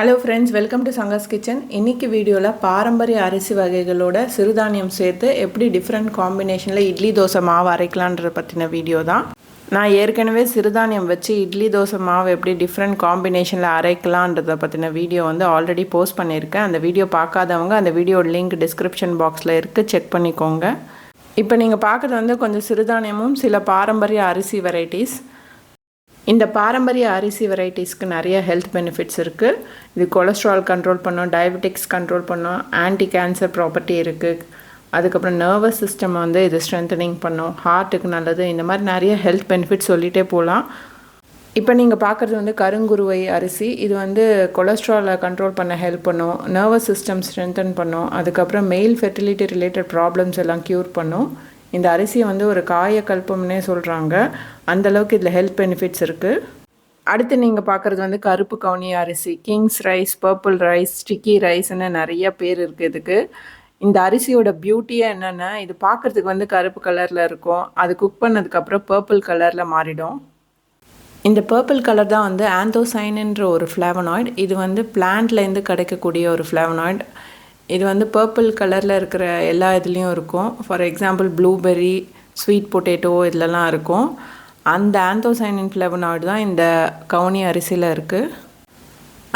Hello friends welcome to Sangas kitchen இன்னைக்கு வீடியோவில் பாரம்பரிய அரிசி வகைகளோட சிறுதானியம் சேர்த்து எப்படி டிஃப்ரெண்ட் காம்பினேஷனில் இட்லி தோசை மாவு அரைக்கலான்றத பற்றின வீடியோ தான். நான் ஏற்கனவே சிறுதானியம் வச்சு இட்லி தோசை மாவு எப்படி டிஃப்ரெண்ட் காம்பினேஷனில் அரைக்கலான்றத பற்றின வீடியோ வந்து ஆல்ரெடி போஸ்ட் பண்ணியிருக்கேன். அந்த வீடியோ பார்க்காதவங்க அந்த வீடியோ லிங்க் டிஸ்கிரிப்ஷன் பாக்ஸில் இருக்குது செக் பண்ணிக்கோங்க. இப்போ நீங்கள் பார்க்குறது வந்து கொஞ்சம் சிறுதானியமும் சில பாரம்பரிய அரிசி வெரைட்டிஸ் இந்த பாரம்பரிய அரிசி வெரைட்டிஸ்க்கு நிறைய ஹெல்த் பெனிஃபிட்ஸ் இருக்குது இது கொலஸ்ட்ரால் கண்ட்ரோல் பண்ணும் டயபெட்டிக்ஸ் கண்ட்ரோல் பண்ணும் ஆன்டி கேன்சர் ப்ராப்பர்ட்டி இருக்குது அதுக்கப்புறம் நர்வஸ் சிஸ்டம் வந்து இது ஸ்ட்ரென்தனிங் பண்ணும். ஹார்ட்டுக்கு நல்லது. இந்த மாதிரி நிறைய ஹெல்த் பெனிஃபிட்ஸ் சொல்லிகிட்டே போகலாம் இப்போ நீங்கள் பார்க்குறது வந்து கருங்குருவை அரிசி. இது வந்து கொலஸ்ட்ராலை கண்ட்ரோல் பண்ண ஹெல்ப் பண்ணும். நர்வஸ் சிஸ்டம் ஸ்ட்ரென்தன் பண்ணும். அதுக்கப்புறம் மெயில் ஃபெர்டிலிட்டி ரிலேட்டட் ப்ராப்ளம்ஸ் எல்லாம் க்யூர் பண்ணும். இந்த அரிசியை வந்து ஒரு காயக்கல்பம்னே சொல்கிறாங்க அந்தளவுக்கு இதில் ஹெல்த் பெனிஃபிட்ஸ் இருக்குது அடுத்து நீங்கள் பார்க்குறது வந்து கருப்பு கவுனி அரிசி. Kings rice purple rice sticky ரைஸ்னு நிறைய பேர் இருக்குது இதுக்கு. இந்த அரிசியோட பியூட்டியே என்னென்னா இது பார்க்குறதுக்கு வந்து கருப்பு கலரில் இருக்கும். அது குக் பண்ணதுக்கப்புறம் பர்பிள் கலரில் மாறிடும். இந்த பர்பிள் கலர் தான் வந்து ஆந்தோசைனுன்ற ஒரு ஃப்ளேவனாய்டு இது வந்து பிளான்ட்லேருந்து கிடைக்கக்கூடிய ஒரு ஃப்ளேவனாய்டு இது வந்து பர்பிள் கலரில் இருக்கிற எல்லா இதுலேயும் இருக்கும். For example blueberry sweet potato இதிலலாம் இருக்கும். அந்த ஆந்தோசைனின் ஃப்ளவனாய்டு தான் இந்த கவுனி அரிசியில் இருக்குது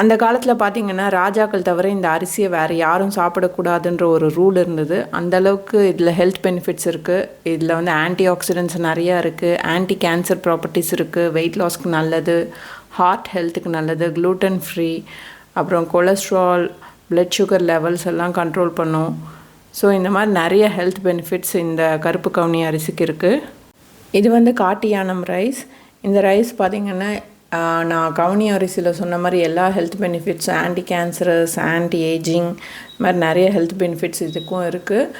அந்த காலத்தில் பார்த்திங்கன்னா ராஜாக்கள் தவிர இந்த அரிசியை வேறு யாரும் சாப்பிடக்கூடாதுன்ற ஒரு ரூல் இருந்தது. அந்தளவுக்கு இதில் ஹெல்த் பெனிஃபிட்ஸ் இருக்குது இதில் வந்து ஆன்டி ஆக்சிடென்ட்ஸ் நிறையா இருக்குது ஆன்டி கேன்சர் ப்ராப்பர்ட்டிஸ் இருக்குது வெயிட் லாஸ்க்கு நல்லது. ஹார்ட் ஹெல்த்துக்கு நல்லது. க்ளூட்டன் ஃப்ரீ அப்புறம் கொலஸ்ட்ரால் பிளட் சுகர் லெவல்ஸ் எல்லாம் கண்ட்ரோல் பண்ணும். ஸோ இந்த மாதிரி நிறைய ஹெல்த் பெனிஃபிட்ஸ் இந்த கருப்பு கவுனி அரிசிக்கு இருக்குது இது வந்து காட்டு யானம் ரைஸ் இந்த ரைஸ் பார்த்திங்கன்னா நான் கவுனி அரிசியில் சொன்ன மாதிரி எல்லா health benefits anti cancerous anti aging மாதிரி நிறைய ஹெல்த் பெனிஃபிட்ஸ் இதுக்கும் இருக்குது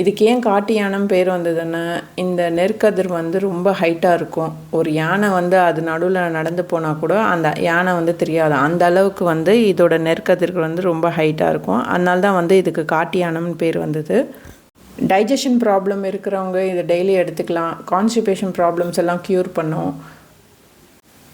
இதுக்கு ஏன் காட்டு யானம் பேர் வந்ததுன்னா இந்த நெற்கதிர் வந்து ரொம்ப ஹைட்டாக இருக்கும். ஒரு யானை வந்து அது நடுவில் நடந்து போனால் கூட அந்த யானை வந்து தெரியாது. அந்த அளவுக்கு வந்து இதோட நெற்கதிர்கள் வந்து ரொம்ப ஹைட்டாக இருக்கும். அதனால தான் வந்து இதுக்கு காட்டு யானம்னு பேர் வந்தது. டைஜஷன் ப்ராப்ளம் இருக்கிறவங்க இதை டெய்லி எடுத்துக்கலாம். கான்ஸ்டிபேஷன் ப்ராப்ளம்ஸ் எல்லாம் க்யூர் பண்ணும்.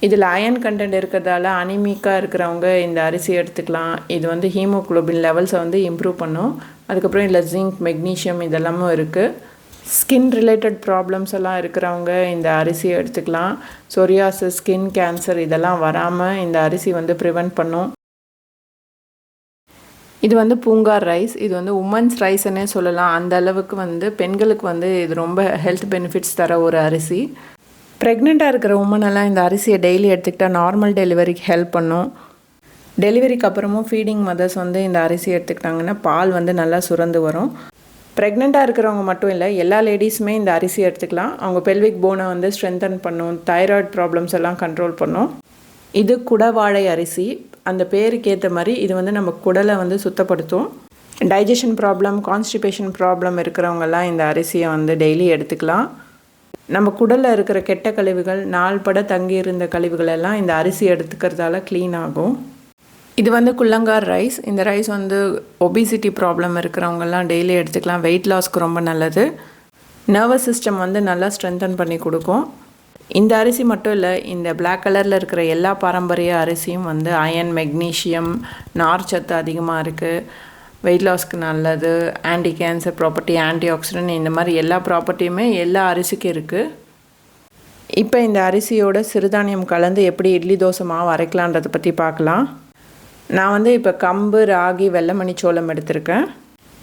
இதில் அயன் கண்டென்ட் இருக்கிறதால அனிமிக்காக இருக்கிறவங்க இந்த அரிசி எடுத்துக்கலாம். இது வந்து ஹீமோக்ளோபின் லெவல்ஸை வந்து இம்ப்ரூவ் பண்ணும். அதுக்கப்புறம் இதில் ஜிங்க் மெக்னீஷியம் இதெல்லாமும் இருக்குது ஸ்கின் ரிலேட்டட் ப்ராப்ளம்ஸ் எல்லாம் இருக்கிறவங்க இந்த அரிசியை எடுத்துக்கலாம். சொரியாசஸ் ஸ்கின் கேன்சர் இதெல்லாம் வராமல் இந்த அரிசி வந்து ப்ரிவெண்ட் பண்ணும். இது வந்து பூங்கார் ரைஸ் இது வந்து உமன்ஸ் ரைஸ்ன்னே சொல்லலாம். அந்த அளவுக்கு வந்து பெண்களுக்கு வந்து இது ரொம்ப ஹெல்த் பெனிஃபிட்ஸ் தர ஒரு அரிசி. ப்ரெக்னெண்ட்டாக இருக்கிற உமனெல்லாம் இந்த அரிசியை டெய்லி எடுத்துக்கிட்டால் நார்மல் டெலிவரிக்கு ஹெல்ப் பண்ணும். டெலிவரிக்கு அப்புறமும் ஃபீடிங் மதர்ஸ் வந்து இந்த அரிசி எடுத்துக்கிட்டாங்கன்னா பால் வந்து நல்லா சுரந்து வரும். ப்ரெக்னெண்ட்டாக இருக்கிறவங்க மட்டும் இல்லை எல்லா லேடிஸுமே இந்த அரிசி எடுத்துக்கலாம். அவங்க பெல்விக் போனை வந்து ஸ்ட்ரென்தன் பண்ணும் தைராய்டு ப்ராப்ளம்ஸ் எல்லாம் கண்ட்ரோல் பண்ணும். இது குடவாழை அரிசி. அந்த பேருக்கு ஏற்ற மாதிரி இது வந்து நம்ம குடலை வந்து சுத்தப்படுத்தும். டைஜஷன் ப்ராப்ளம் கான்ஸ்டிபேஷன் ப்ராப்ளம் இருக்கிறவங்கெல்லாம் இந்த அரிசியை வந்து டெய்லி எடுத்துக்கலாம். நம்ம குடலில் இருக்கிற கெட்ட கழிவுகள் நாள்பட தங்கியிருந்த கழிவுகள் எல்லாம் இந்த அரிசி எடுத்துக்கிறதால க்ளீன் ஆகும். இது வந்து குள்ளங்கார் ரைஸ். இந்த ரைஸ் வந்து ஒபிசிட்டி ப்ராப்ளம் இருக்கிறவங்கெல்லாம் டெய்லி எடுத்துக்கலாம். வெயிட் லாஸ்க்கு ரொம்ப நல்லது. நர்வஸ் சிஸ்டம் வந்து நல்லா ஸ்ட்ரென்தன் பண்ணி கொடுக்கும். இந்த அரிசி மட்டும் இல்லை இந்த பிளாக் கலரில் இருக்கிற எல்லா பாரம்பரிய அரிசியும் வந்து அயன் மெக்னீஷியம் நார் சத்து அதிகமாக இருக்குது வெயிட் லாஸ்க்கு நல்லது anti cancer property antioxidant இந்த மாதிரி எல்லா ப்ராப்பர்ட்டியுமே எல்லா அரிசிக்கும் இருக்குது இப்போ இந்த அரிசியோட சிறுதானியம் கலந்து எப்படி இட்லி தோசை மாவு அரைக்கலான்றதை பற்றி பார்க்கலாம். நான் வந்து இப்போ கம்பு ராகி வெள்ளமணி சோளம் எடுத்திருக்கேன்.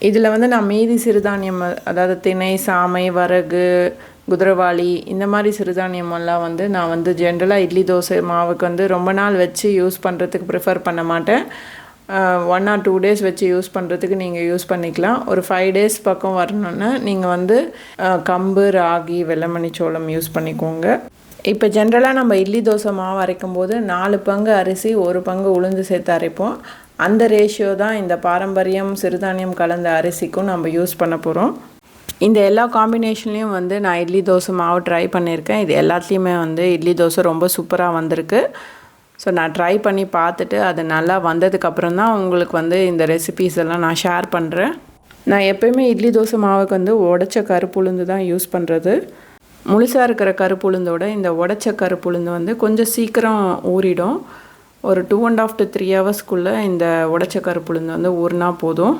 இதில் வந்து நான் மீதி சிறுதானியம் அதாவது திணை சாமை வரகு குதிரவாளி இந்த மாதிரி சிறுதானியமெல்லாம் வந்து நான் வந்து ஜென்ரலாக இட்லி தோசை மாவுக்கு வந்து ரொம்ப நாள் வச்சு யூஸ் பண்ணுறதுக்கு ப்ரிஃபர் பண்ண மாட்டேன். ஒன் ஆர் டூ டேஸ் வச்சு யூஸ் பண்ணுறதுக்கு நீங்கள் யூஸ் பண்ணிக்கலாம். ஒரு ஃபைவ் டேஸ் பக்கம் வரணுன்னா நீங்கள் வந்து கம்பு ராகி வெள்ளமணி சோளம் யூஸ் பண்ணிக்கோங்க. இப்போ ஜென்ரலாக நம்ம இட்லி தோசை மாவு அரைக்கும் போது நாலு பங்கு அரிசி ஒரு பங்கு உளுந்து சேர்த்து அரைப்போம். அந்த ரேஷியோ தான் இந்த பாரம்பரியம் சிறுதானியம் கலந்த அரிசிக்கும் நம்ம யூஸ் பண்ண போகிறோம் இந்த எல்லா காம்பினேஷன்லேயும் வந்து நான் இட்லி தோசை மாவு ட்ரை பண்ணியிருக்கேன். இது எல்லாத்துலேயுமே வந்து இட்லி தோசை ரொம்ப சூப்பராக வந்திருக்கு. ஸோ நான் ட்ரை பண்ணி பார்த்துட்டு அது நல்லா வந்ததுக்கப்புறம் தான் உங்களுக்கு வந்து இந்த ரெசிபீஸ் எல்லாம் நான் ஷேர் பண்ணுறேன் நான் எப்போயுமே இட்லி தோசை மாவுக்கு வந்து உடச்ச கருப்பு உளுந்து தான் யூஸ் பண்ணுறது முழுசாக இருக்கிற கருப்புளுந்தோட இந்த உடச்ச கருப்புளுந்து வந்து கொஞ்சம் சீக்கிரம் ஊறிடும். ஒரு two and half to three ஹவர்ஸ்க்குள்ளே இந்த உடச்ச கருப்புளுந்து வந்து ஊறினா போதும்.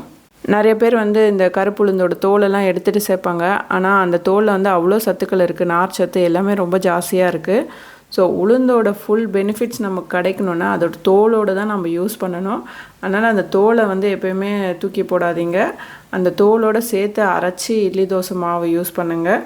நிறைய பேர் வந்து இந்த கருப்புளுந்தோட தோலெல்லாம் எடுத்துகிட்டு சேர்ப்பாங்க. ஆனால் அந்த தோலில் வந்து அவ்வளோ சத்துக்கள் இருக்குது நார் சத்து எல்லாமே ரொம்ப ஜாஸ்தியாக இருக்குது ஸோ உளுந்தோட ஃபுல் பெனிஃபிட்ஸ் நமக்கு கிடைக்கணுன்னா அதோட தோலோடு தான் நம்ம யூஸ் பண்ணணும். அதனால் அந்த தோலை வந்து எப்போயுமே தூக்கி போடாதீங்க. அந்த தோலோடு சேர்த்து அரைச்சி இட்லி தோசை மாவு யூஸ் பண்ணுங்கள்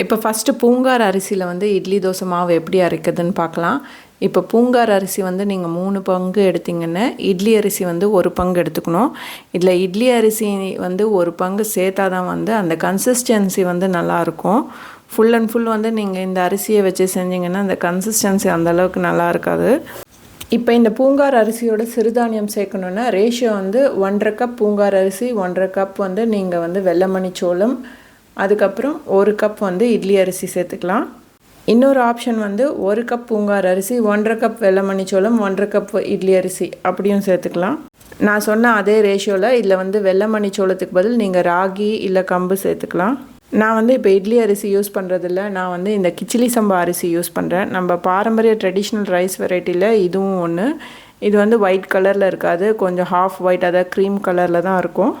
இப்போ ஃபஸ்ட்டு பூங்கார் அரிசியில் வந்து இட்லி தோசை மாவு எப்படி அரைக்கிறதுன்னு பார்க்கலாம். இப்போ பூங்கார் அரிசி வந்து நீங்கள் மூணு பங்கு எடுத்திங்கன்னா இட்லி அரிசி வந்து ஒரு பங்கு எடுத்துக்கணும். இதில் இட்லி அரிசி வந்து ஒரு பங்கு சேர்த்தா தான் வந்து அந்த கன்சிஸ்டன்சி வந்து நல்லாயிருக்கும் ஃபுல் அண்ட் ஃபுல் வந்து நீங்கள் இந்த அரிசியை வச்சு செஞ்சிங்கன்னா அந்த கன்சிஸ்டன்சி அந்தளவுக்கு நல்லா இருக்காது. இப்போ இந்த பூங்கார் அரிசியோட சிறுதானியம் சேர்க்கணுன்னா ரேஷியோ வந்து ஒன்றரை கப் பூங்கார் அரிசி ஒன்றரை கப் வந்து நீங்கள் வந்து வெள்ளமணி சோளம் அதுக்கப்புறம் ஒரு கப் வந்து இட்லி அரிசி சேர்த்துக்கலாம். இன்னொரு ஆப்ஷன் வந்து ஒரு கப் பூங்கார் அரிசி ஒன்றரை கப் வெள்ளமணி சோளம் ஒன்றரை கப் இட்லி அரிசி அப்படியும் சேர்த்துக்கலாம். நான் சொன்ன அதே ரேஷியோவில் இதில் வந்து வெள்ளமணி சோளத்துக்கு பதில் நீங்கள் ராகி இல்லை கம்பு சேர்த்துக்கலாம். நான் வந்து இப்போ இட்லி அரிசி யூஸ் பண்ணுறதில்ல நான் வந்து இந்த கிச்சிலி சம்பா அரிசி யூஸ் பண்ணுறேன் நம்ம பாரம்பரிய ட்ரெடிஷ்னல் ரைஸ் வெரைட்டியில் இதுவும் ஒன்று இது வந்து ஒயிட் கலரில் இருக்காது. கொஞ்சம் ஹாஃப் ஒயிட் அதாவது க்ரீம் கலரில் தான் இருக்கும்.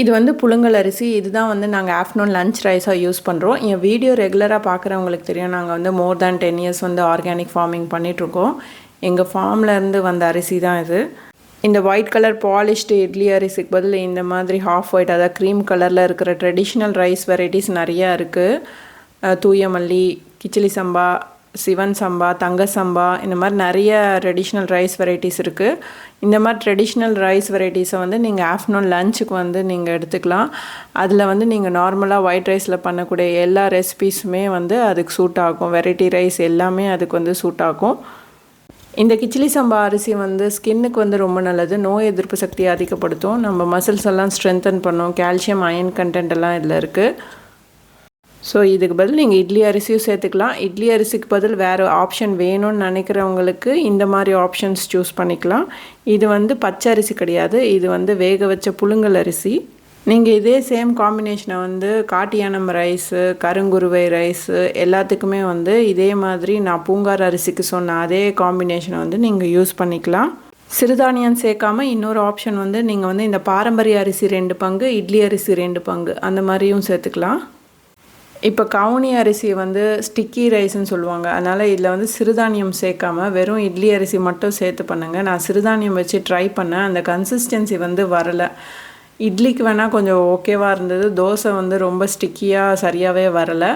இது வந்து புழுங்கல் அரிசி. இதுதான் வந்து நாங்கள் ஆஃப்டர்நூன் லஞ்ச் ரைஸாக யூஸ் பண்ணுறோம் என் வீடியோ ரெகுலராக பார்க்குறவங்களுக்கு தெரியும். நாங்கள் வந்து மோர் தேன் டென் இயர்ஸ் வந்து ஆர்கானிக் ஃபார்மிங் பண்ணிகிட்ருக்கோம் எங்கள் ஃபார்ம்லேருந்து வந்த அரிசி தான் இது. இந்த ஒயிட் கலர் பாலிஷ்டு இட்லி அரிசிக்கு பதில் இந்த மாதிரி ஹாஃப் ஒயிட் அதாவது க்ரீம் கலரில் இருக்கிற ட்ரெடிஷ்னல் ரைஸ் வெரைட்டிஸ் நிறையா இருக்குது தூயமல்லி கிச்சிலி சம்பா சிவன் சம்பா தங்க சம்பா இந்த மாதிரி நிறைய ட்ரெடிஷ்னல் ரைஸ் வெரைட்டிஸ் இருக்குது இந்த மாதிரி ட்ரெடிஷ்னல் ரைஸ் வெரைட்டிஸை வந்து நீங்கள் ஆஃப்டர்நூன் லஞ்சுக்கு வந்து நீங்கள் எடுத்துக்கலாம். அதில் வந்து நீங்கள் நார்மலாக ஒயிட் ரைஸில் பண்ணக்கூடிய எல்லா ரெசிபீஸுமே வந்து அதுக்கு சூட் ஆகும். வெரைட்டி ரைஸ் எல்லாமே அதுக்கு வந்து சூட் ஆகும். இந்த கிச்சிலி சம்பா அரிசி வந்து ஸ்கின்னுக்கு வந்து ரொம்ப நல்லது. நோய் எதிர்ப்பு சக்தியை அதிகப்படுத்தும். நம்ம மசில்ஸ் எல்லாம் ஸ்ட்ரென்தன் பண்ணும். கால்சியம் அயன் கண்டென்ட் எல்லாம் இதில் இருக்குது ஸோ இதுக்கு பதில் நீங்கள் இட்லி அரிசியும் சேர்த்துக்கலாம். இட்லி அரிசிக்கு பதில் வேறு ஆப்ஷன் வேணும்னு நினைக்கிறவங்களுக்கு இந்த மாதிரி ஆப்ஷன்ஸ் சூஸ் பண்ணிக்கலாம். இது வந்து பச்சை அரிசி கிடையாது. இது வந்து வேக வச்ச புழுங்கல் அரிசி. நீங்கள் இதே சேம் காம்பினேஷனை வந்து காட்டியானம் ரைஸு கருங்குருவை ரைஸு எல்லாத்துக்குமே வந்து இதே மாதிரி நான் பூங்கார் அரிசிக்கு சொன்ன அதே காம்பினேஷனை வந்து நீங்கள் யூஸ் பண்ணிக்கலாம். சிறுதானியம் சேர்க்காம இன்னொரு ஆப்ஷன் வந்து நீங்கள் வந்து இந்த பாரம்பரிய அரிசி ரெண்டு பங்கு இட்லி அரிசி ரெண்டு பங்கு அந்த மாதிரியும் சேர்த்துக்கலாம். இப்போ கவுனி அரிசி வந்து ஸ்டிக்கி ரைஸ்ன்னு சொல்லுவாங்க. அதனால் இதில் வந்து சிறுதானியம் சேர்க்காம வெறும் இட்லி அரிசி மட்டும் சேர்த்து பண்ணுங்கள் நான் சிறுதானியம் வச்சு ட்ரை பண்ணேன். அந்த கன்சிஸ்டன்சி வந்து வரலை. இட்லிக்கு வேணால் கொஞ்சம் ஓகேவாக இருந்தது. தோசை வந்து ரொம்ப ஸ்டிக்கியாக சரியாகவே வரலை.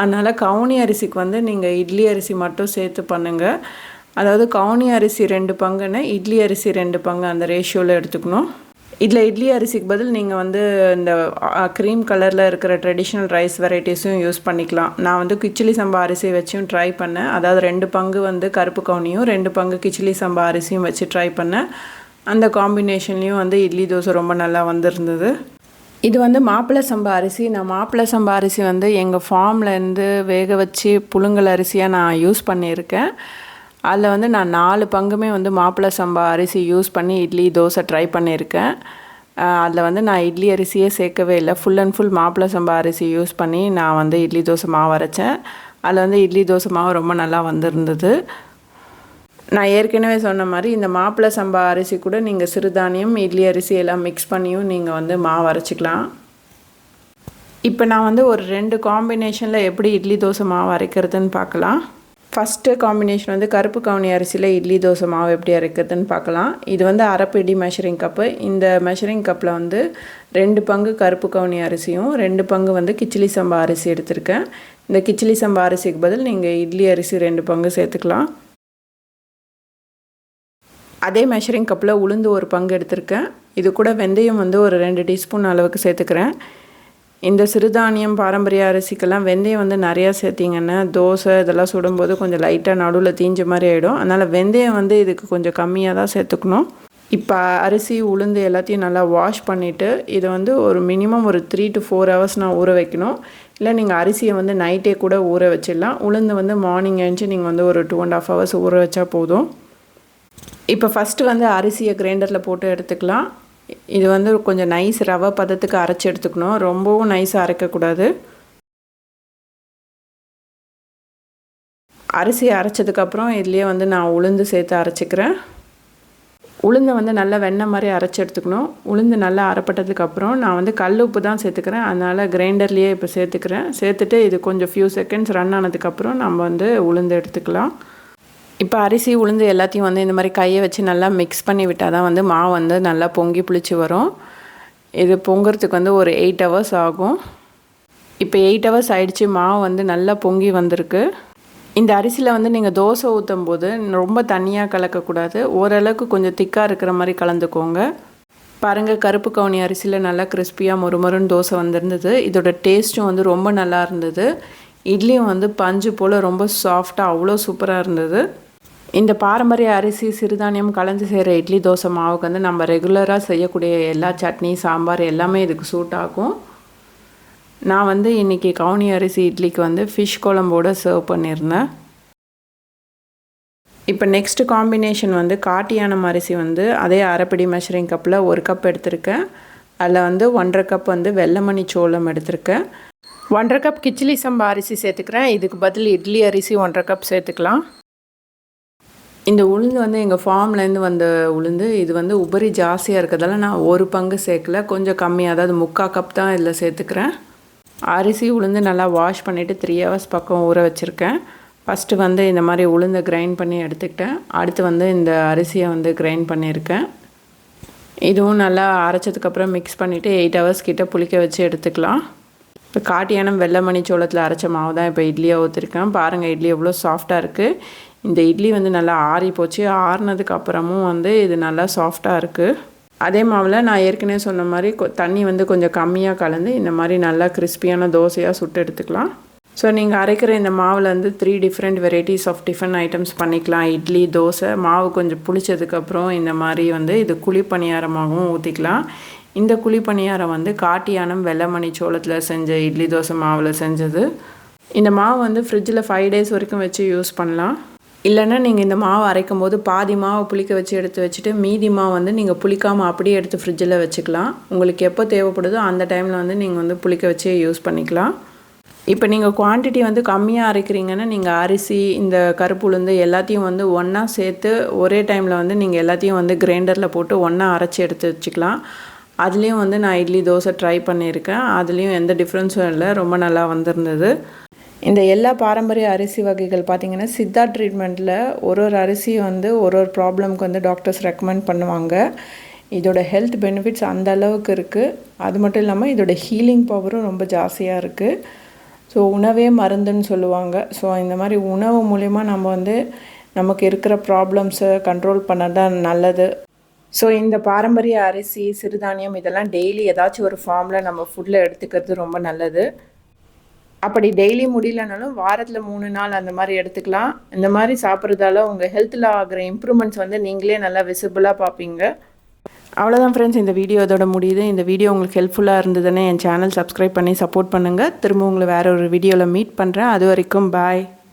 அதனால் கவுனி அரிசிக்கு வந்து நீங்கள் இட்லி அரிசி மட்டும் சேர்த்து பண்ணுங்கள் அதாவது கவுனி அரிசி ரெண்டு பங்குன்னு இட்லி அரிசி ரெண்டு பங்கு அந்த ரேஷியோவில் எடுத்துக்கணும். இதில் இட்லி அரிசிக்கு பதில் நீங்கள் வந்து இந்த க்ரீம் கலரில் இருக்கிற ட்ரெடிஷ்னல் ரைஸ் வெரைட்டிஸும் யூஸ் பண்ணிக்கலாம். நான் வந்து கிச்சிலி சம்பா அரிசி வச்சும் ட்ரை பண்ணேன். அதாவது ரெண்டு பங்கு வந்து கருப்பு கவுனியும் ரெண்டு பங்கு கிச்சிலி சம்பா அரிசியும் வச்சு ட்ரை பண்ணேன். அந்த காம்பினேஷன்லேயும் வந்து இட்லி தோசை ரொம்ப நல்லா வந்திருந்தது. இது வந்து மாப்பிள்ளை சம்பா அரிசி. நான் மாப்பிள்ளை சம்பா அரிசி வந்து எங்கள் ஃபார்ம்லேருந்து வேக வச்சு புழுங்கல் அரிசியாக நான் யூஸ் பண்ணியிருக்கேன். அதில் வந்து நான் நாலு பங்குமே வந்து மாப்பிள்ளை சம்பா அரிசி யூஸ் பண்ணி இட்லி தோசை ட்ரை பண்ணியிருக்கேன். அதில் வந்து நான் இட்லி அரிசியே சேர்க்கவே இல்லை. ஃபுல் அண்ட் ஃபுல் மாப்பிள்ளை சம்பா அரிசி யூஸ் பண்ணி நான் வந்து இட்லி தோசை மாவு அரைச்சேன். அதில் வந்து இட்லி தோசை மாவு ரொம்ப நல்லா வந்திருந்தது. நான் ஏற்கனவே சொன்ன மாதிரி இந்த மாப்பிள்ளை சம்பா அரிசி கூட நீங்கள் சிறுதானியம் இட்லி அரிசி எல்லாம் மிக்ஸ் பண்ணியும் நீங்கள் வந்து மாவு அரைச்சிக்கலாம். இப்போ நான் வந்து ஒரு ரெண்டு காம்பினேஷனில் எப்படி இட்லி தோசை மாவு அரைக்கிறதுன்னு பார்க்கலாம். ஃபஸ்ட்டு காம்பினேஷன் வந்து கருப்பு கவுனி அரிசியில் இட்லி தோசை மாவு எப்படி அரைக்கிறதுன்னு பார்க்கலாம். இது வந்து அரைப்பிடி மெஷரிங் கப்பு இந்த மெஷரிங் கப்பில் வந்து ரெண்டு பங்கு கருப்பு கவுனி அரிசியும் ரெண்டு பங்கு வந்து கிச்சிலி சம்பா அரிசி எடுத்திருக்கேன். இந்த கிச்சிலி சம்பா அரிசிக்கு பதில் நீங்கள் இட்லி அரிசி ரெண்டு பங்கு சேர்த்துக்கலாம். அதே மெஷரிங் கப்பில் உளுந்து ஒரு பங்கு எடுத்திருக்கேன். இது கூட வெந்தயம் வந்து ஒரு ரெண்டு டீஸ்பூன் அளவுக்கு சேர்த்துக்கிறேன். இந்த சிறுதானியம் பாரம்பரிய அரிசிக்கெல்லாம் வெந்தயம் வந்து நிறையா சேர்த்திங்கன்னா தோசை இதெல்லாம் சுடும்போது கொஞ்சம் லைட்டாக நடுவில் தீஞ்ச மாதிரி ஆகிடும் அதனால் வெந்தயம் வந்து இதுக்கு கொஞ்சம் கம்மியாக தான் சேர்த்துக்கணும். இப்போ அரிசி உளுந்து எல்லாத்தையும் நல்லா வாஷ் பண்ணிவிட்டு இதை வந்து ஒரு மினிமம் ஒரு த்ரீ டு ஃபோர் ஹவர்ஸ் நான் ஊற வைக்கணும். இல்லை நீங்கள் அரிசியை வந்து நைட்டே கூட ஊற வச்சிடலாம். உளுந்து வந்து மார்னிங் எழுந்துச்சு நீங்கள் வந்து ஒரு டூ அண்ட் ஆஃப் ஹவர்ஸ் ஊற வச்சா போதும். இப்போ ஃபஸ்ட்டு வந்து அரிசியை கிரைண்டரில் போட்டு எடுத்துக்கலாம். இது வந்து கொஞ்சம் நைஸ் ரவை பதத்துக்கு அரைச்சி எடுத்துக்கணும். ரொம்பவும் நைஸாக அரைக்கக்கூடாது. அரிசி அரைச்சதுக்கப்புறம் இதுலேயே வந்து நான் உளுந்து சேர்த்து அரைச்சிக்கிறேன். உளுந்தை வந்து நல்லா வெண்ணெய் மாதிரி அரைச்சி எடுத்துக்கணும். உளுந்து நல்லா அரைப்பட்டதுக்கப்புறம் நான் வந்து கல் உப்பு தான் சேர்த்துக்கிறேன். அதனால் கிரைண்டர்லேயே இப்போ சேர்த்துக்கிறேன். சேர்த்துட்டு இது கொஞ்சம் ஃபியூ செகண்ட்ஸ் ரன் ஆனதுக்கப்புறம் நம்ம வந்து உளுந்து எடுத்துக்கலாம். இப்போ அரிசி உளுந்து எல்லாத்தையும் வந்து இந்த மாதிரி கையை வச்சு நல்லா மிக்ஸ் பண்ணி விட்டால் தான் வந்து மாவு வந்து நல்லா பொங்கி புளிச்சு வரும். இது பொங்குறதுக்கு வந்து ஒரு எயிட் ஹவர்ஸ் ஆகும். இப்போ எயிட் ஹவர்ஸ் ஆயிடுச்சு மாவு வந்து நல்லா பொங்கி வந்திருக்கு. இந்த அரிசியில் வந்து நீங்கள் தோசை ஊற்றும் போது ரொம்ப தண்ணியாக கலக்கக்கூடாது. ஓரளவுக்கு கொஞ்சம் திக்காக இருக்கிற மாதிரி கலந்துக்கோங்க. பாருங்கள் கருப்பு கவுனி அரிசியில் நல்லா கிறிஸ்பியாக மொறுமொறுன்னு தோசை வந்திருந்தது. இதோட டேஸ்ட்டும் வந்து ரொம்ப நல்லா இருந்தது. இட்லியும் வந்து பஞ்சு போல் ரொம்ப சாஃப்டாக அவ்வளோ சூப்பராக இருந்தது. இந்த பாரம்பரிய அரிசி சிறுதானியம் கலந்து செய்கிற இட்லி தோசை மாவுக்கு வந்து நம்ம ரெகுலராக செய்யக்கூடிய எல்லா சட்னி சாம்பார் எல்லாமே இதுக்கு சூட் ஆகும். நான் வந்து இன்றைக்கி கவுனி அரிசி இட்லிக்கு வந்து ஃபிஷ் குழம்போடு சர்வ் பண்ணியிருந்தேன் இப்போ நெக்ஸ்ட் காம்பினேஷன் வந்து காட்டியானம் அரிசி வந்து அதே அரைப்படி மெஷரிங் கப்பில் ஒரு கப் எடுத்திருக்கேன். அதில் வந்து ஒன்றரை கப் வந்து வெள்ளமணி சோளம் எடுத்திருக்கேன். ஒன்றரை கப் கிச்சிலி சம்பா அரிசி சேர்த்துக்கிறேன். இதுக்கு பதில் இட்லி அரிசி ஒன்றரை கப் சேர்த்துக்கலாம். இந்த உளுந்து வந்து எங்கள் ஃபார்ம்லேருந்து வந்த உளுந்து இது வந்து உபரி ஜாஸ்தியாக இருக்கிறதால நான் ஒரு பங்கு சேர்க்கல. கொஞ்சம் கம்மியாக அதாவது முக்கால் கப் தான் இதில் சேர்த்துக்கிறேன். அரிசி உளுந்து நல்லா வாஷ் பண்ணிவிட்டு த்ரீ ஹவர்ஸ் பக்கம் ஊற வச்சுருக்கேன். ஃபஸ்ட்டு வந்து இந்த மாதிரி உளுந்தை கிரைண்ட் பண்ணி எடுத்துக்கிட்டேன். அடுத்து வந்து இந்த அரிசியை வந்து கிரைண்ட் பண்ணியிருக்கேன். இதுவும் நல்லா அரைச்சதுக்கப்புறம் மிக்ஸ் பண்ணிவிட்டு எயிட் ஹவர்ஸ் கிட்டே புளிக்க வச்சு எடுத்துக்கலாம். இப்போ காட்டியானம் வெள்ளை மணி சோளத்தில் அரைச்ச மாவு தான் இப்போ இட்லியாக ஊற்றிருக்கேன் பாருங்கள் இட்லி எவ்வளோ சாஃப்டாக இருக்குது இந்த இட்லி வந்து நல்லா ஆறி போச்சு. ஆறுனதுக்கு அப்புறமும் வந்து இது நல்லா சாஃப்டாக இருக்குது அதே மாவில் நான் ஏற்கனவே சொன்ன மாதிரி தண்ணி வந்து கொஞ்சம் கம்மியாக கலந்து இந்த மாதிரி நல்லா கிறிஸ்பியான தோசையாக சுட்டு எடுத்துக்கலாம். ஸோ நீங்கள் அரைக்கிற இந்த மாவில் வந்து three different varieties of tiffin items பண்ணிக்கலாம். இட்லி தோசை மாவு கொஞ்சம் புளிச்சதுக்கப்புறம் இந்த மாதிரி வந்து இது குழி பணியாரமாகவும் ஊற்றிக்கலாம் இந்த குழி பணியாரம் வந்து காட்டியானம் வெள்ளமணி சோளத்தில் செஞ்ச இட்லி தோசை மாவில் செஞ்சது. இந்த மாவு வந்து ஃப்ரிட்ஜில் ஃபைவ் டேஸ் வரைக்கும் வச்சு யூஸ் பண்ணலாம். இல்லைன்னா நீங்கள் இந்த மாவு அரைக்கும் போது பாதி மாவை புளிக்க வச்சு எடுத்து வச்சுட்டு மீதி மாவு வந்து நீங்கள் புளிக்காமல் அப்படியே எடுத்து ஃப்ரிட்ஜில் வச்சுக்கலாம். உங்களுக்கு எப்போ தேவைப்படுதோ அந்த டைமில் வந்து நீங்கள் வந்து புளிக்க வச்சே யூஸ் பண்ணிக்கலாம். இப்போ நீங்கள் குவான்டிட்டி வந்து கம்மியாக அரைக்கிறீங்கன்னா நீங்கள் அரிசி இந்த கருப்பு உளுந்து எல்லாத்தையும் வந்து ஒன்றா சேர்த்து ஒரே டைமில் வந்து நீங்கள் எல்லாத்தையும் வந்து கிரைண்டரில் போட்டு ஒன்றா அரைச்சி எடுத்து வச்சுக்கலாம். அதுலேயும் வந்து நான் இட்லி தோசை ட்ரை பண்ணியிருக்கேன். அதுலேயும் எந்த டிஃப்ரென்ஸும் இல்லை. ரொம்ப நல்லா வந்திருந்தது. இந்த எல்லா பாரம்பரிய அரிசி வகைகள் பார்த்திங்கன்னா சித்தா ட்ரீட்மெண்ட்டில் ஒரு ஒரு அரிசி வந்து ஒரு ஒரு ப்ராப்ளம்க்கு வந்து டாக்டர்ஸ் ரெக்கமெண்ட் பண்ணுவாங்க. இதோட ஹெல்த் பெனிஃபிட்ஸ் அந்த அளவுக்கு இருக்குது அது மட்டும் இல்லாமல் இதோட ஹீலிங் பவரும் ரொம்ப ஜாஸ்தியாக இருக்குது ஸோ உணவே மருந்துன்னு சொல்லுவாங்க. ஸோ இந்த மாதிரி உணவு மூலிமா நம்ம வந்து நமக்கு இருக்கிற ப்ராப்ளம்ஸை கண்ட்ரோல் பண்ண தான் நல்லது. ஸோ இந்த பாரம்பரிய அரிசி சிறுதானியம் இதெல்லாம் டெய்லி ஏதாச்சும் ஒரு ஃபார்மில் நம்ம ஃபுட்டில் எடுத்துக்கிறது ரொம்ப நல்லது. அப்படி டெய்லி முடியலனாலும் வாரத்தில் மூணு நாள் அந்த மாதிரி எடுத்துக்கலாம். இந்த மாதிரி சாப்பிட்றதால உங்கள் ஹெல்த்தில் ஆகிற இம்ப்ரூவ்மெண்ட்ஸ் வந்து நீங்களே நல்லா விசிபிளாக பார்ப்பீங்க. அவ்வளோதான் ஃப்ரெண்ட்ஸ் இந்த வீடியோ இதோட முடியுது. இந்த வீடியோ உங்களுக்கு ஹெல்ப்ஃபுல்லாக இருந்ததுன்னு என் சேனல் சப்ஸ்கிரைப் பண்ணி சப்போர்ட் பண்ணுங்கள் திரும்ப உங்களை வேறு ஒரு வீடியோவில் மீட் பண்ணுறேன் அது வரைக்கும் பாய்